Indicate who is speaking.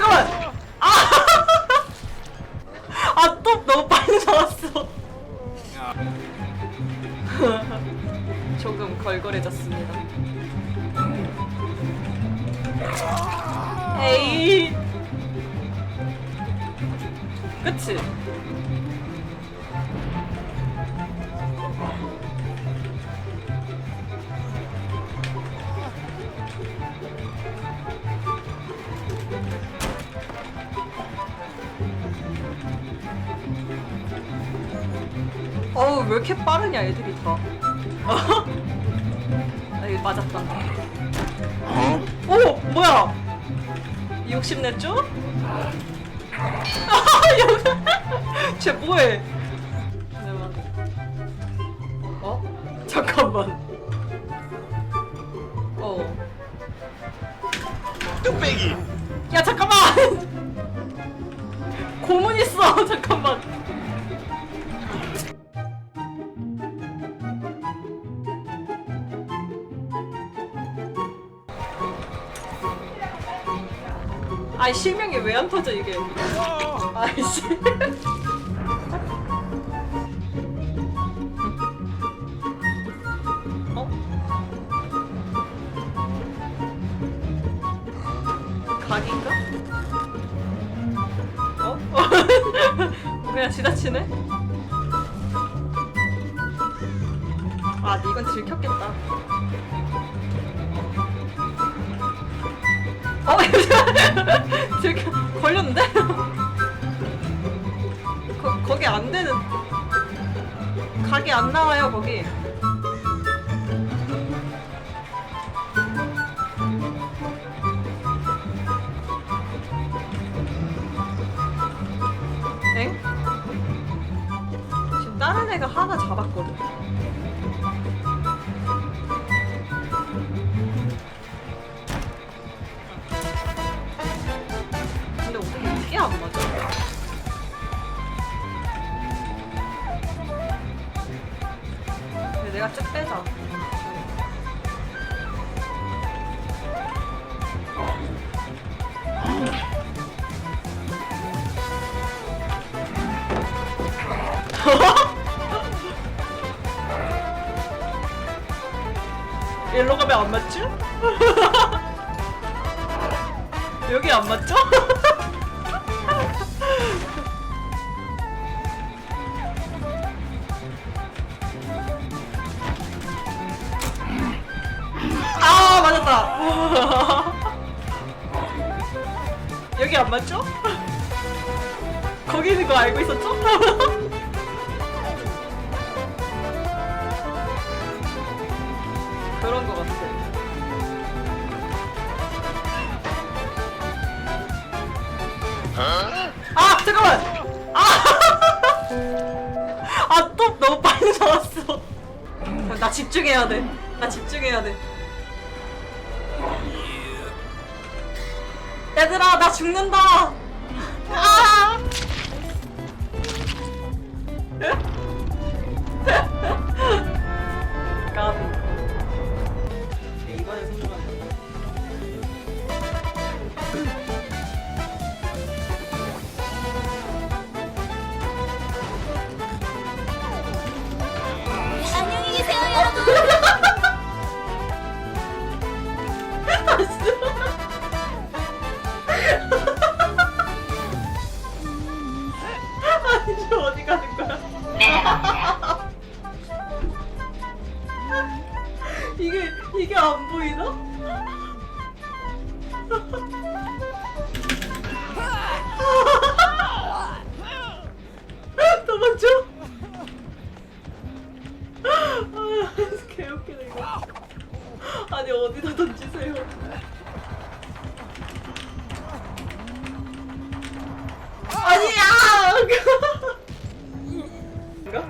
Speaker 1: 잠깐만. 아, 아, 또 너무 빨리 나왔어. 조금 걸걸해졌습니다. 에이. 그치? 어우 왜 이렇게 빠르냐 애들이 다. 아 이거 맞았다. 오 뭐야? 욕심냈죠? 쟤 뭐해? 잠깐만. 어? 잠깐만. 어.
Speaker 2: 뚝배기
Speaker 1: 야 잠깐만. 고문 있어. 잠깐만. 아이 실명이 왜 안 터져 이게? 아이씨. 어? 각인가? 어? 그냥 지나치네? 아, 이건 들켰겠다. 어, 들켜, 걸렸는데? 거, 거기 안 되는. 각이 안 나와요, 거기. 엥? 지금 다른 애가 하나 잡았거든. 안 맞아? 근데 내가 쭉 빼자. 일로 가면 안 맞죠? 여기 안 맞죠? 아 맞았다. 여기 안 맞죠? 거기 있는 거 알고 있었죠? 그런 거 같아. 아 잠깐만. 아. 아또 너무 빨리 나왔어. 나 집중해야 돼. 나 집중해야 돼. 얘들아 나 죽는다. 아. 이게 이게 안 보이나? 도망쳐. 아, 개웃기네 이거. 아니 어디다 던지세요? 아니야. 이거?